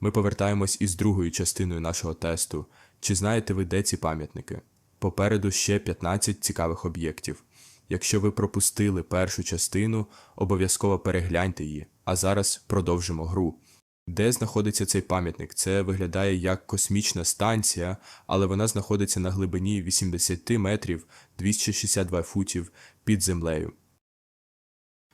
Ми повертаємось із другою частиною нашого тесту. Чи знаєте ви, де ці пам'ятники? Попереду ще 15 цікавих об'єктів. Якщо ви пропустили першу частину, обов'язково перегляньте її. А зараз продовжимо гру. Де знаходиться цей пам'ятник? Це виглядає як космічна станція, але вона знаходиться на глибині 80 метрів 262 футів під землею.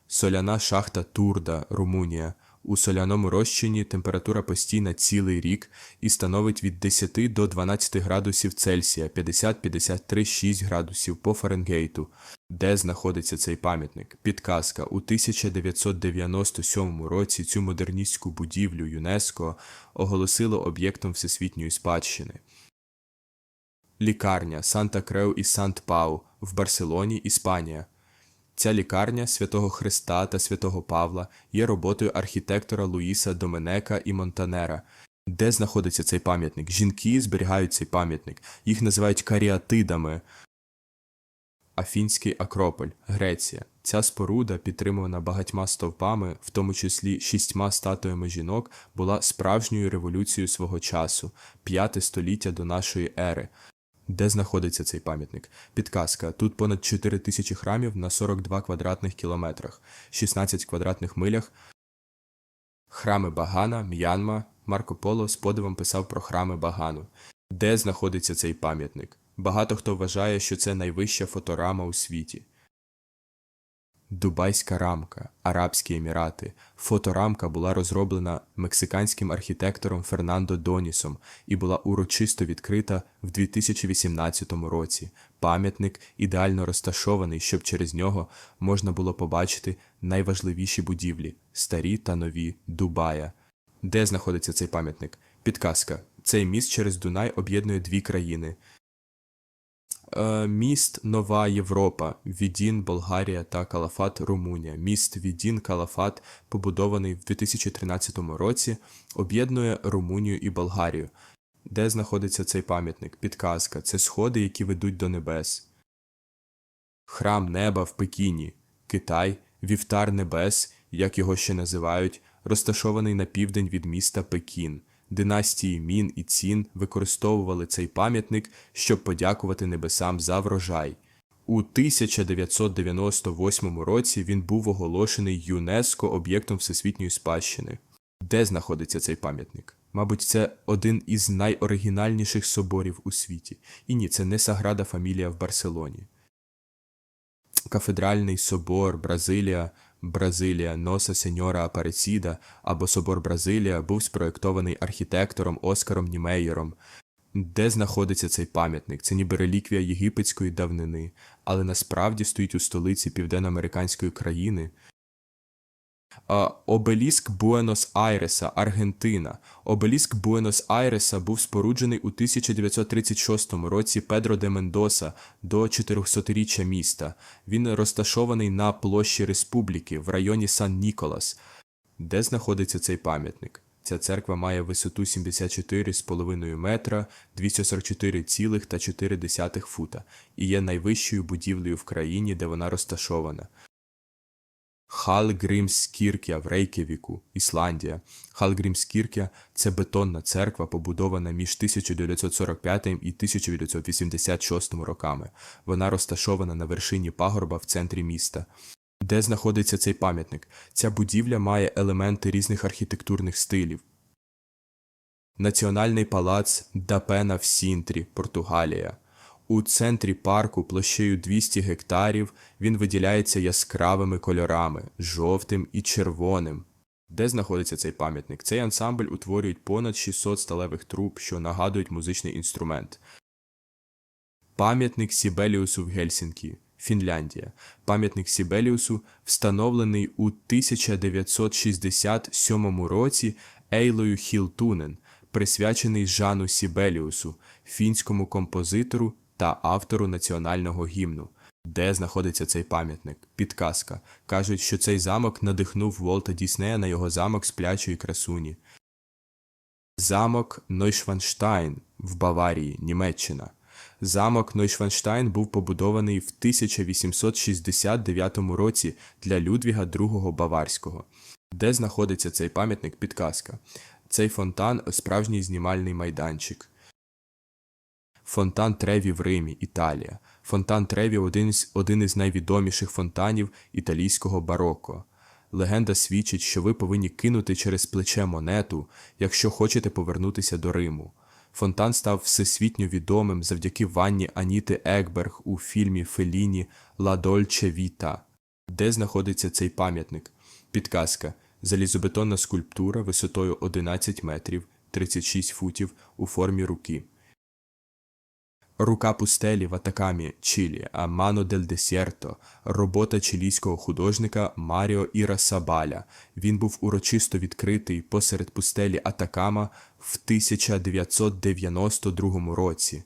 Соляна шахта Турда, Румунія. У соляному розчині температура постійна цілий рік і становить від 10 до 12 градусів Цельсія, 50-53 6 градусів по Фаренгейту. Де знаходиться цей пам'ятник? Підказка. У 1997 році цю модерністську будівлю ЮНЕСКО оголосило об'єктом всесвітньої спадщини. Лікарня Санта Креу і Сант Пау в Барселоні, Іспанія. Ця лікарня Святого Христа та Святого Павла є роботою архітектора Луїса Доменека і Монтанера. Де знаходиться цей пам'ятник? Жінки зберігають цей пам'ятник. Їх називають каріатидами. Афінський Акрополь, Греція. Ця споруда, підтримувана багатьма стовпами, в тому числі шістьма статуями жінок, була справжньою революцією свого часу, п'яте століття до нашої ери. Де знаходиться цей пам'ятник? Підказка. Тут понад 4 тисячі храмів на 42 квадратних кілометрах, 16 квадратних милях. Храми Багана, М'янма. Марко Поло з подивом писав про храми Багану. Де знаходиться цей пам'ятник? Багато хто вважає, що це найвища фоторама у світі. Дубайська рамка, Арабські Емірати. Фоторамка була розроблена мексиканським архітектором Фернандо Донісом і була урочисто відкрита в 2018 році. Пам'ятник ідеально розташований, щоб через нього можна було побачити найважливіші будівлі старі та нові Дубая. Де знаходиться цей пам'ятник? Підказка. Цей міст через Дунай об'єднує дві країни. Е, Міст Нова Європа, Відін, Болгарія та Калафат, Румунія. Міст Відін Калафат, побудований в 2013 році, об'єднує Румунію і Болгарію. Де знаходиться цей пам'ятник? Підказка. Це сходи, які ведуть до небес. Храм неба в Пекіні, Китай, Вівтар Небес, як його ще називають, розташований на південь від міста Пекін. Династії Мін і Цін використовували цей пам'ятник, щоб подякувати небесам за врожай. У 1998 році він був оголошений ЮНЕСКО об'єктом всесвітньої спадщини. Де знаходиться цей пам'ятник? Мабуть, це один із найоригінальніших соборів у світі. І ні, це не Саграда Фамілія в Барселоні. Кафедральний собор Бразилія, Бразилія Носа Сеньора Апаресіда або Собор Бразилія був спроєктований архітектором Оскаром Німеєром. Де знаходиться цей пам'ятник? Це ніби реліквія єгипетської давнини, але насправді стоїть у столиці південноамериканської країни. Обеліск Буенос-Айреса, Аргентина. Обеліск Буенос-Айреса був споруджений у 1936 році Педро де Мендоса до 400-річчя міста. Він розташований на площі Республіки в районі Сан Ніколас. Де знаходиться цей пам'ятник? Ця церква має висоту 74,5 метра, 244,4 фута і є найвищою будівлею в країні, де вона розташована. Халгримскіркя в Рейкєвіку, Ісландія. Халгримскіркя – це бетонна церква, побудована між 1945 і 1986 роками. Вона розташована на вершині пагорба в центрі міста. Де знаходиться цей пам'ятник? Ця будівля має елементи різних архітектурних стилів. Національний палац Дапена в Сінтрі, Португалія. У центрі парку площею 200 гектарів він виділяється яскравими кольорами жовтим і червоним. Де знаходиться цей пам'ятник? Цей ансамбль утворюють понад 600 сталевих труб, що нагадують музичний інструмент. Пам'ятник Сібеліусу в Гельсінкі, Фінляндія. Пам'ятник Сібеліусу встановлений у 1967 році Ейлою Хілтунен, присвячений Жану Сібеліусу, фінському композитору та автору національного гімну. Де знаходиться цей пам'ятник? Підказка. Кажуть, що цей замок надихнув Волта Діснея на його замок сплячої красуні. Замок Нойшванштайн в Баварії, Німеччина. Замок Нойшванштайн був побудований в 1869 році для Людвіга II Баварського. Де знаходиться цей пам'ятник? Підказка. Цей фонтан справжній знімальний майданчик. Фонтан Треві в Римі, Італія. Фонтан Треві один із, один із найвідоміших фонтанів італійського бароко. Легенда свідчить, що ви повинні кинути через плече монету, якщо хочете повернутися до Риму. Фонтан став всесвітньо відомим завдяки ванні Аніти Екберг у фільмі Феліні Ла Дольче Віта. Де знаходиться цей пам'ятник? Підказка: залізобетонна скульптура висотою 11 метрів 36 футів у формі руки. Рука пустелі в Атакамі, Чилі, а Мано дель Десierto – робота чилійського художника Маріо Іра Сабаля. Він був урочисто відкритий посеред пустелі Атакама в 1992 році.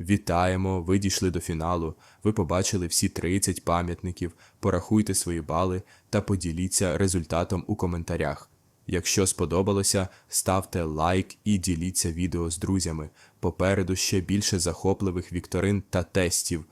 Вітаємо, ви дійшли до фіналу. Ви побачили всі 30 пам'ятників. Порахуйте свої бали та поділіться результатом у коментарях. Якщо сподобалося, ставте лайк і діліться відео з друзями. Попереду ще більше захопливих вікторин та тестів.